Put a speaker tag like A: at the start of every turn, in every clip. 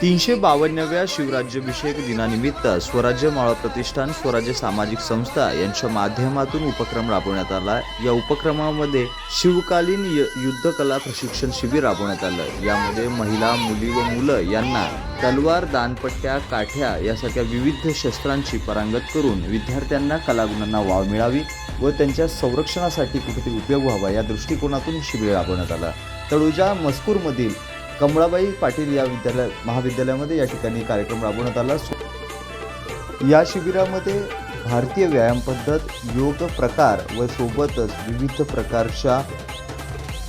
A: तीनशे बावन्नव्या शिवराज्याभिषेक दिनानिमित्त स्वराज्य मावळ प्रतिष्ठान स्वराज्य सामाजिक संस्था यांच्या माध्यमातून उपक्रम राबवण्यात आला. या उपक्रमामध्ये शिवकालीन य युद्धकला प्रशिक्षण शिबिर राबवण्यात आलं. यामध्ये महिला मुली व मुलं यांना तलवार दानपट्ट्या काठ्या यासारख्या विविध शस्त्रांची पारंगत करून विद्यार्थ्यांना कलागुणांना वाव मिळावी व त्यांच्या संरक्षणासाठी कुठेतरी उपयोग व्हावा या दृष्टिकोनातून शिबिर राबवण्यात आलं. तळुजा मजकूरमधील कमळाबाई पाटील या विद्यालय महाविद्यालयामध्ये या ठिकाणी कार्यक्रम राबवण्यात आला. या शिबिरामध्ये भारतीय व्यायाम पद्धत योग प्रकार व सोबतच विविध प्रकारच्या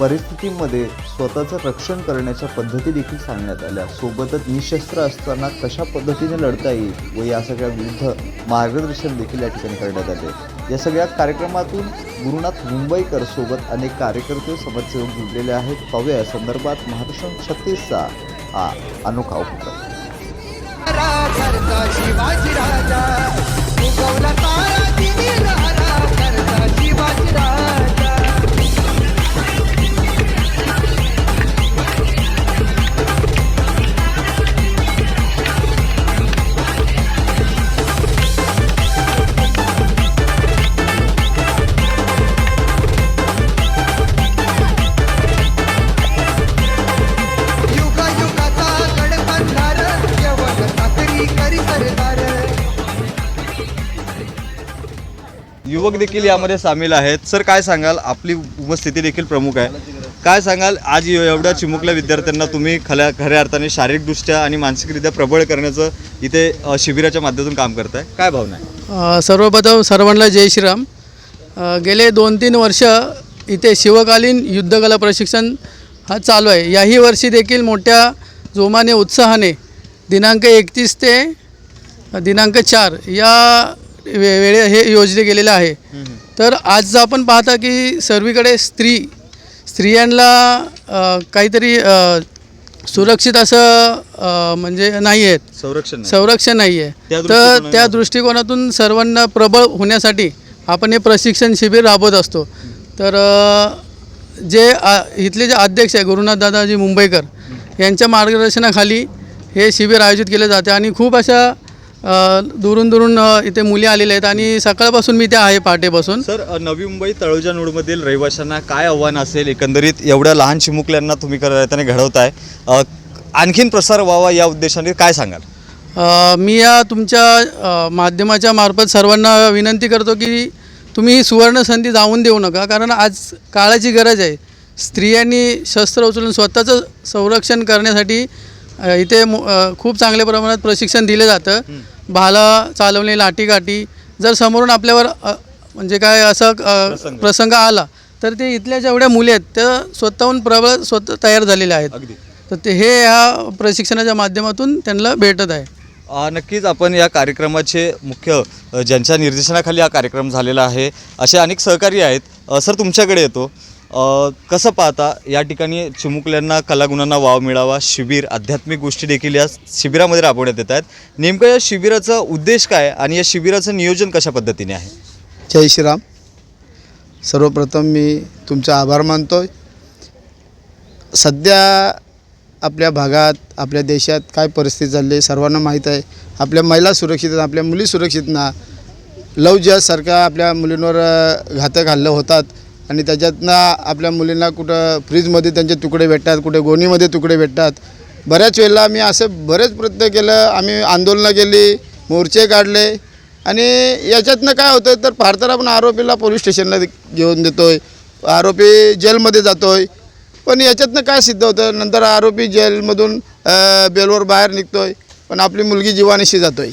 A: परिस्थितीमध्ये स्वतःचं रक्षण करण्याच्या पद्धती देखील सांगण्यात आल्या. सोबतच निशस्त्र असताना कशा पद्धतीने लढता येईल व या सगळ्या विविध मार्गदर्शन देखील या ठिकाणी करण्यात आले. या सगळ्या कार्यक्रमातून गुरुनाथ मुंबईकर सोबत अनेक कार्यकर्ते समाजसेवक जुडलेले आहेत. पाहूया या संदर्भात महाराष्ट्र छत्तीसचा हा अनोखा उपक्रम. युवक देखील यामध्ये सामील आहेत. सर काय सांगाल? आपली उपस्थिती देखील प्रमुख आहे. काय सांगाल? आज एवढ्या चिमुकल्या विद्यार्थ्यांना तुम्ही खऱ्या खऱ्या अर्थाने शारीरिकदृष्ट्या आणि मानसिकरित्या प्रबळ करण्याचं इथे शिबिराच्या माध्यमातून काम करताय. काय भावना आहे?
B: सर्वप्रथम सर्वांना जय श्रीराम. गेले दोन तीन वर्ष इथे शिवकालीन युद्धकला प्रशिक्षण हा चालू आहे. याही वर्षी देखील मोठ्या जोमाने उत्साहाने दिनांक एकतीस ते दिनांक चार या वे वेळे हे योजले गेलेलं आहे. तर आज आपण पाहता की सर्वीकडे स्त्री स्त्रियांना काहीतरी सुरक्षित असं म्हणजे नाही आहेत
A: संरक्षण नाही.
B: संरक्षण नाही आहे तर त्या दृष्टिकोनातून सर्वांना प्रबळ होण्यासाठी आपण हे प्रशिक्षण शिबिर राबवत असतो. तर जे इथले जे अध्यक्ष आहे गुरुनाथ दादाजी मुंबईकर यांच्या मार्गदर्शनाखाली हे शिबिर आयोजित केले जाते आणि खूप अशा दुरून दुरून इथे मुली आलेल्या आहेत आणि सकाळपासून मी इथे आहे पहाटेपासून.
A: सर नवी मुंबई तळोजा नूडमधील रहिवाशांना काय आव्हान असेल? एकंदरीत एवढ्या लहान चिमुकल्यांना तुम्ही करताना घडवताय. आणखीन प्रसार व्हावा या उद्देशाने काय सांगाल?
B: मी या तुमच्या माध्यमाच्या मार्फत सर्वांना विनंती करतो की तुम्ही ही सुवर्ण संधी जाऊन देऊ नका. कारण आज काळाची गरज आहे. स्त्रियांनी शस्त्र उचलून स्वतःचं संरक्षण करण्यासाठी इथे खूप चांगल्या प्रमाणात प्रशिक्षण दिलं जातं. भाला चालवणे लाठीकाठी जर समोरून आपल्यावर म्हणजे काय असं प्रसंग. आला तर ते इथल्या जेवढ्या मुली आहेत त्या स्वतःहून प्रबळ स्वतः तयार झालेल्या आहेत. तर ते हे ह्या प्रशिक्षणाच्या माध्यमातून त्यांना भेटत आहे.
A: नक्कीच आपण या कार्यक्रमाचे मुख्य ज्यांच्या निर्देशनाखाली हा कार्यक्रम झालेला आहे असे अनेक सहकारी आहेत. सर तुमच्याकडे येतो. कसं पाहता या ठिकाणी चिमुकल्यांना कलागुणांना वाव मिळावा शिबिर आध्यात्मिक गोष्टी देखील या शिबिरामध्ये राबवण्यात येत आहेत. नेमकं या शिबिराचा उद्देश काय आणि या शिबिराचं नियोजन कशा पद्धतीने आहे?
C: जय श्रीराम. सर्वप्रथम मी तुमचा आभार मानतो सध्या आपल्या भागात आपल्या देशात काय परिस्थिती चालली आहे सर्वांना माहीत आहे. आपल्या महिला सुरक्षित आपल्या मुली सुरक्षित ना. लव जहाजसारख्या आपल्या मुलींवर घातक हल्ले होतात. आणि त्याच्यातनं आपल्या मुलींना कुठं फ्रीजमध्ये त्यांचे तुकडे भेटतात कुठे गोणीमध्ये तुकडे भेटतात. बऱ्याच वेळेला मी असं बरेच प्रयत्न केलं. आम्ही आंदोलनं केली मोर्चे काढले. आणि याच्यातनं काय होतं तर फार आपण आरोपीला पोलीस स्टेशनला घेऊन देतो आहे आरोपी जेलमध्ये जातो आहे पण याच्यातनं काय सिद्ध होतं? नंतर आरोपी जेलमधून बेलवर बाहेर निघतो आहे पण आपली मुलगी जीवानिशी आहे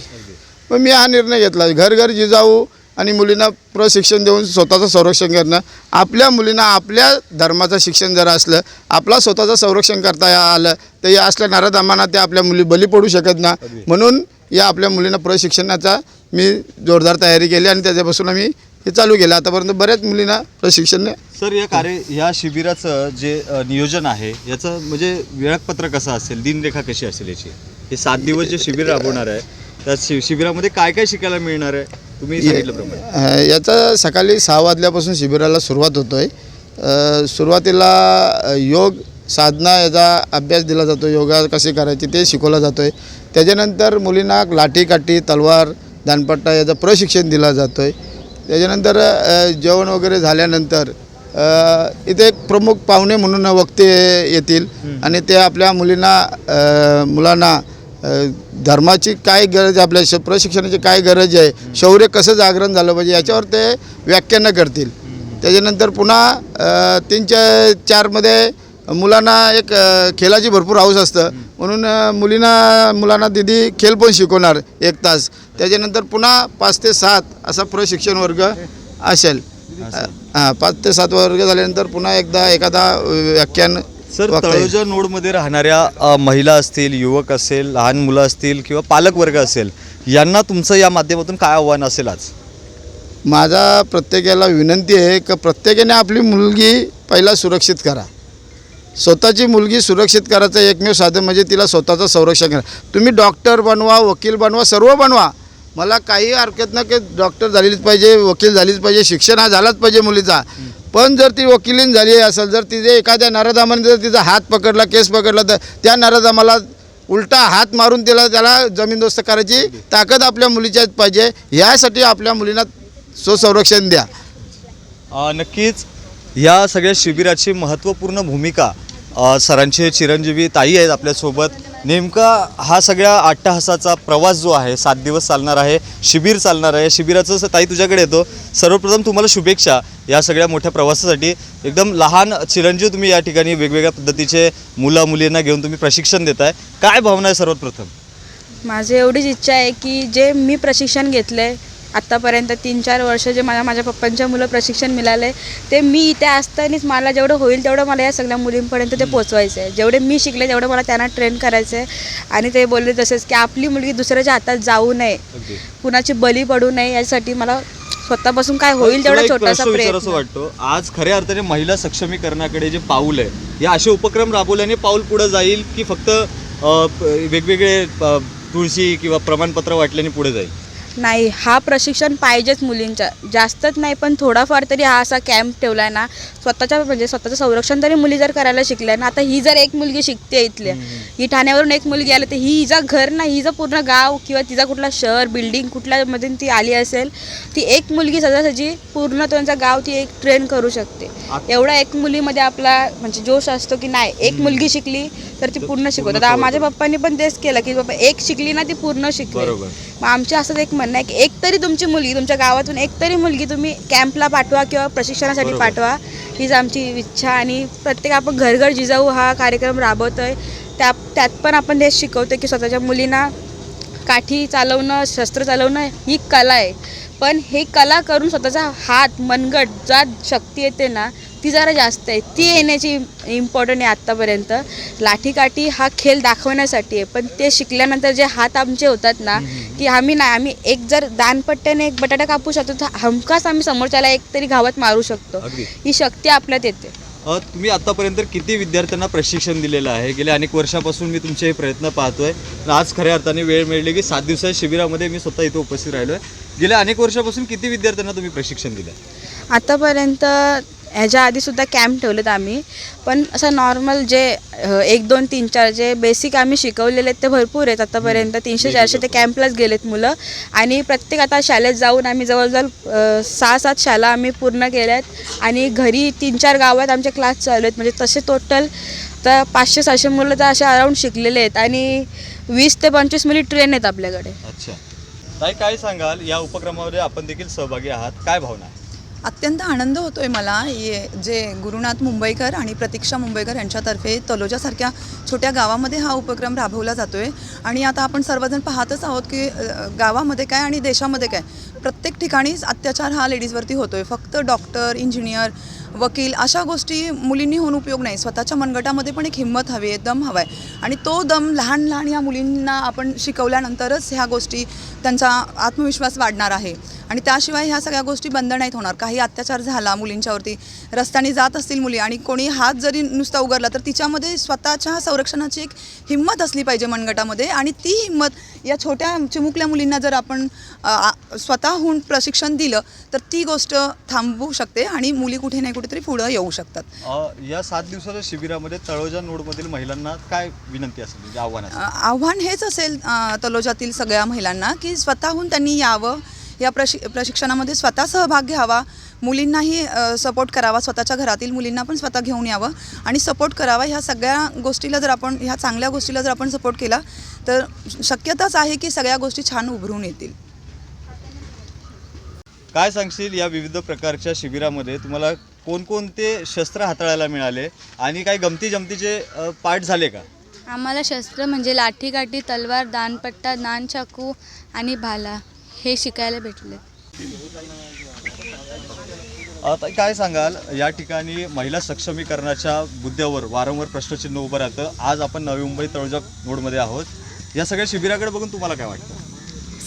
C: मग मी हा निर्णय घेतला. घर घर जिजाऊ आणि मुलींना प्रशिक्षण देऊन स्वतःचं संरक्षण करणं. आपल्या मुलींना आपल्या धर्माचं शिक्षण जर असलं आपला स्वतःचं संरक्षण करता आलं तर या असल्या नराधमांना त्या आपल्या मुली बली पडू शकत ना. म्हणून या आपल्या मुलींना प्रशिक्षणाचा मी जोरदार तयारी केली आणि त्याच्यापासून आम्ही हे चालू केलं. आतापर्यंत बऱ्याच मुलींना प्रशिक्षण
A: सर या कार्य या शिबिराचं जे नियोजन आहे याचं म्हणजे वेळापत्र कसं असेल? दिनरेखा कशी असेल याची? हे सात दिवस जे शिबिर राबवणार आहे त्या शि शिबिरामध्ये काय काय शिकायला मिळणार आहे? तुम्ही सांगितल्याप्रमाणे
C: याचा सकाळी सहा वाजल्यापासून शिबिराला सुरुवात होतो आहे सुरुवातीला योग साधना याचा अभ्यास दिला जातो योगा कसे करायचे ते शिकवला जातो आहे त्याच्यानंतर मुलींना लाठी काठी तलवार दानपट्टा याचं प्रशिक्षण दिला जातो आहे त्याच्यानंतर जेवण वगैरे झाल्यानंतर इथे एक प्रमुख पाहुणे म्हणून वक्ते येतील आणि ते आपल्या मुलींना मुलांना धर्माची काय गरज आहे आपल्या श प्रशिक्षणाची काय गरज आहे शौर्य कसं जागरण झालं पाहिजे याच्यावर ते व्याख्यानं करतील. त्याच्यानंतर पुन्हा अ, तीन चा चारमध्ये मुलांना एक खेळाची भरपूर हाऊस असतं. म्हणून मुलींना मुलांना दिदी खेळ पण शिकवणार एक तास. त्याच्यानंतर पुन्हा पाच ते सात असा प्रशिक्षण वर्ग असेल. हां पाच ते सात वर्ग झाल्यानंतर पुन्हा एकदा एखादा व्याख्यान
A: सर
C: येईल.
A: तळोजा नोडमध्ये राहणाऱ्या अ, महिला असतील युवक असेल लहान मुलं असतील किंवा पालक वर्ग असेल यांना तुमचं या माध्यमातून काय आव्हान असेल आज?
C: माझा प्रत्येकाला विनंती आहे की प्रत्येकाने आपली मुलगी पहिला सुरक्षित करा. स्वतःची मुलगी सुरक्षित करायचं एकमेव साधन म्हणजे तिला स्वतःचं संरक्षण करा. तुम्ही डॉक्टर बनवा वकील बनवा सर्व बनवा. मला काही हरकत नाही की डॉक्टर झालीच पाहिजे वकील झालीच पाहिजे शिक्षण हा झालाच पाहिजे मुलीचा. पण जर ती वकिलीन झाली असेल जर तिथे एखाद्या नराधामाने जर तिचा हात पकडला केस पकडला तर त्या नराधामाला उलटा हात मारून तिला त्याला जमीनदोस्त करायची ताकद आपल्या मुलीच्याच पाहिजे. यासाठी आपल्या मुलींना स्वसंरक्षण द्या.
A: नक्कीच. या सगळ्या शिबिराची महत्त्वपूर्ण भूमिका सरांचे चिरंजीवी ताई आहेत आपल्यासोबत. नेमका हा सगळ्या अट्टहासाचा प्रवास जो आहे सात दिवस चालणार आहे शिबिर चालणार आहे. शिबिराचं ताई तुझ्याकडे येतो. सर्वप्रथम तुम्हाला शुभेच्छा या सगळ्या मोठ्या प्रवासासाठी. एकदम लहान चिरंजीव तुम्ही या ठिकाणी वेगवेगळ्या पद्धतीचे मुलं मुलींना घेऊन तुम्ही प्रशिक्षण देताय. काय भावना आहे सर्वात प्रथम
D: माझी एवढीच इच्छा आहे की जे मी प्रशिक्षण घेतलं आहे आत्तापर्यंत तीन चार वर्ष जे मला माझ्या पप्पांच्या मुलं प्रशिक्षण मिळालं आहे ते मी इथे असतानाच मला जेवढं होईल तेवढं मला या सगळ्या मुलींपर्यंत ते पोचवायचं आहे. जेवढे मी शिकले तेवढं मला त्यांना ट्रेन करायचं आहे. आणि ते बोलले तसेच की आपली मुलगी दुसऱ्याच्या हातात जाऊ नये. कुणाची बली पडू नये यासाठी मला स्वतःपासून काय होईल तेवढा छोटासा प्रयत्न.
A: वाटतो आज खऱ्या अर्थाने महिला सक्षमीकरणाकडे जे पाऊल आहे या असे उपक्रम राबवल्याने पाऊल पुढे जाईल की फक्त वेगवेगळे तुळशी किंवा प्रमाणपत्र वाटल्याने पुढे जाईल?
D: नाही हा प्रशिक्षण पाहिजेच मुलींच्या. जास्तच नाही पण थोडाफार तरी हा असा कॅम्प ठेवला आहे ना स्वतःच्या म्हणजे स्वतःचं संरक्षण तरी मुली जर करायला शिकल्या ना आता ही जर एक मुलगी शिकते इथल्या ही ठाण्यावरून एक मुलगी आली तर ही हिचं घर ना हिचं पूर्ण गाव किंवा तिचा कुठला शहर बिल्डिंग कुठल्यामधून ती आली असेल ती एक मुलगी सहजासहजी पूर्ण त्यांचं गाव ती एक ट्रेन करू शकते. एवढा एक मुलीमध्ये आपला म्हणजे जोश असतो की नाही एक मुलगी शिकली तर ती पूर्ण शिकवतात. माझ्या पप्पांनी पण तेच केलं की बाबा एक शिकली ना ती पूर्ण शिकली. मग आमचं असंच एक म्हणणं आहे की एक तरी तुमची मुलगी तुमच्या गावातून एक तरी मुलगी तुम्ही कॅम्पला पाठवा किंवा प्रशिक्षणासाठी. पाठवा. हीच आमची इच्छा आणि प्रत्येक आपण घर घर जिजाऊ हा कार्यक्रम राबवतोय. त्या त्यात पण आपण हे शिकवतो की स्वतःच्या मुलींना काठी चालवणं शस्त्र चालवणं ही कला आहे. पण हे कला करून स्वतःचा हात मनगट जा शक्ती येते ना ती जरा जास्त आहे. ती येण्याची इम्पॉर्टंट आहे आत्तापर्यंत लाठीकाठी हा खेळ दाखवण्यासाठी आहे. पण ते शिकल्यानंतर जे हात आमचे होतात ना की आम्ही नाही आम्ही एक जर दानपट्ट्याने एक बटाटा कापू शकतो तर हमखास आम्ही समोरच्याला एक तरी घावात मारू शकतो. ही शक्ती आपल्यात येते.
A: तुम्ही आतापर्यंत किती विद्यार्थ्यांना प्रशिक्षण दिलेलं आहे? गेल्या अनेक वर्षापासून मी तुमचे हे प्रयत्न पाहतोय. आज खऱ्या अर्थाने वेळ मिळली की सात दिवसाच्या शिबिरामध्ये मी स्वतः इथे उपस्थित राहिलो आहे गेल्या अनेक वर्षापासून किती विद्यार्थ्यांना तुम्ही प्रशिक्षण दिलं?
D: आतापर्यंत ह्याच्या आधीसुद्धा कॅम्प ठेवलेत आम्ही. पण असं नॉर्मल जे एक दोन तीन चार जे बेसिक आम्ही शिकवलेले आहेत ते भरपूर आहेत. आतापर्यंत तीनशे चारशे ते कॅम्पलाच गेलेत मुलं. आणि प्रत्येक आता शाळेत जाऊन आम्ही जवळजवळ सहा सात शाळा आम्ही पूर्ण केल्या आहेत आणि घरी तीन चार गावात आमचे क्लास चालू आहेत. म्हणजे तसे टोटल तर पाचशे सहाशे मुलं तर असे अराऊंड शिकलेले आहेत. आणि वीस ते पंचवीस मुली ट्रेन आहेत आपल्याकडे.
A: अच्छा. ताई काय सांगाल? या उपक्रमामध्ये आपण देखील सहभागी आहात. काय भावना
E: अत्यंत आनंद होतो आहे मला ये जे गुरुनाथ मुंबईकर आणि प्रतीक्षा मुंबईकर यांच्यातर्फे तलोजासारख्या छोट्या गावामध्ये हा उपक्रम राबवला जातो आहे आणि आता आपण सर्वजण पाहतच आहोत की गावामध्ये काय आणि देशामध्ये काय. प्रत्येक ठिकाणीच अत्याचार हा लेडीजवरती होतो आहे फक्त डॉक्टर इंजिनियर वकील अशा गोष्टी मुलींनी होऊन उपयोग नाही. स्वतःच्या मनगटामध्ये पण एक हिंमत हवी आहे दम हवा आहे आणि तो दम लहान लहान या मुलींना आपण शिकवल्यानंतरच ह्या गोष्टी त्यांचा आत्मविश्वास वाढणार आहे. आणि त्याशिवाय ह्या सगळ्या गोष्टी बंद नाहीत होणार. काही अत्याचार झाला मुलींच्यावरती रस्त्याने जात असतील मुली आणि कोणी हात जरी नुसता उघडला तर तिच्यामध्ये स्वतःच्या संरक्षणाची एक हिंमत असली पाहिजे मनगटामध्ये आणि ती हिंमत या छोट्या चिमुकल्या मुलींना जर आपण स्वतःहून प्रशिक्षण दिलं तर ती गोष्ट थांबवू शकते आणि मुली कुठे नाही कुठेतरी पुढं येऊ शकतात.
A: या सात दिवसाच्या शिबिरामध्ये तळोजा नोडमधील महिलांना काय विनंती असेल म्हणजे आव्हान
E: आव्हान हेच असेल तलोजातील सगळ्या महिलांना की स्वतःहून त्यांनी यावं या प्रशि प्रशिक्षणामध्ये स्वतः सहभाग घ्यावा. मुलींनाही सपोर्ट करावा. स्वतःच्या घरातील मुलींना पण स्वतः घेऊन यावं आणि सपोर्ट करावा. ह्या सगळ्या गोष्टीला जर आपण ह्या चांगल्या गोष्टीला जर आपण सपोर्ट केला तर शक्यताच आहे की सगळ्या गोष्टी छान उभरून येतील.
A: काय सांगशील या विविध प्रकारच्या शिबिरामध्ये? तुम्हाला कोणकोणते शस्त्र हाताळायला मिळाले? आणि काही गमती जमतीचे पाठ झाले का?
D: आम्हाला शस्त्र म्हणजे लाठी काठी तलवार दानपट्टा दान चाकू आणि भाला. हे शिकायला भेटले.
A: आता काय सांगाल या ठिकाणी महिला सक्षमीकरणाच्या मुद्द्यावर वारंवार प्रश्नचिन्ह उभं राहतं. आज आपण नवी मुंबई तळोजा रोडमध्ये आहोत. या सगळ्या शिबिराकडे बघून तुम्हाला काय वाटतं?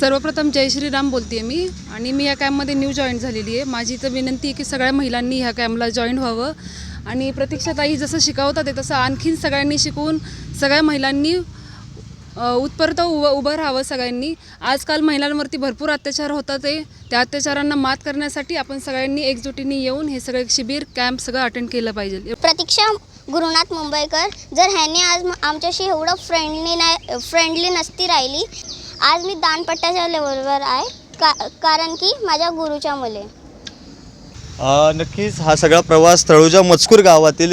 F: सर्वप्रथम जय श्रीराम बोलते मी आणि मी या कॅम्पमध्ये न्यू जॉईन झालेली आहे. माझी तर विनंती आहे की सगळ्या महिलांनी ह्या कॅम्पला जॉईन व्हावं. आणि प्रतीक्षाताई जसं शिकवतात आहे तसं आणखीन सगळ्यांनी शिकवून सगळ्या महिलांनी उत्परत उभं उभं राहावं सगळ्यांनी. आजकाल महिलांवरती भरपूर अत्याचार होतात ते त्या अत्याचारांना मात करण्यासाठी आपण सगळ्यांनी एकजुटीने येऊन हे सगळे शिबिर कॅम्प सगळं अटेंड केलं पाहिजे.
G: प्रतीक्षा गुरुनाथ मुंबईकर जर ह्याने आज आमच्याशी एवढं फ्रेंडली नाही फ्रेंडली नसती राहिली आज मी दानपट्ट्याच्या लेवलवर आहे. का कारण की माझ्या गुरुच्या मुले
A: नक्कीच हा सगळा प्रवास तळोजा मजकूर गावातील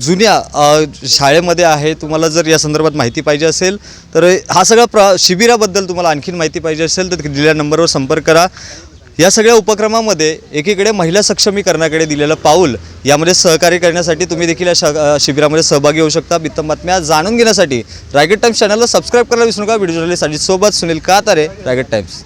A: जुन्या शाळेमध्ये आहे. तुम्हाला जर या संदर्भात माहिती पाहिजे असेल तर हा सगळा प्र शिबिराबद्दल तुम्हाला आणखीन माहिती पाहिजे असेल तर दिलेल्या नंबरवर संपर्क करा. या सगळ्या उपक्रमामध्ये एकीकडे महिला सक्षमीकरणाकडे दिलेलं पाऊल यामध्ये सहकार्य करण्यासाठी तुम्ही देखील या श- शिबिरामध्ये सहभागी होऊ शकता. बित्तम बातम्या जाणून घेण्यासाठी रायगड टाइम्स चॅनलला सबस्क्राईब करायला विसरू नका. व्हिडिओ जर्नलिस्ट सोबत सुनील कातारे रायगड टाइम्स.